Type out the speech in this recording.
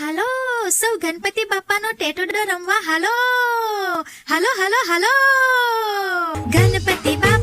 હાલો સૌ ગણપતિ બાપાનો ટેટોડો રમવા હાલો. હાલો હાલો હાલો. ગણપતિ બાપા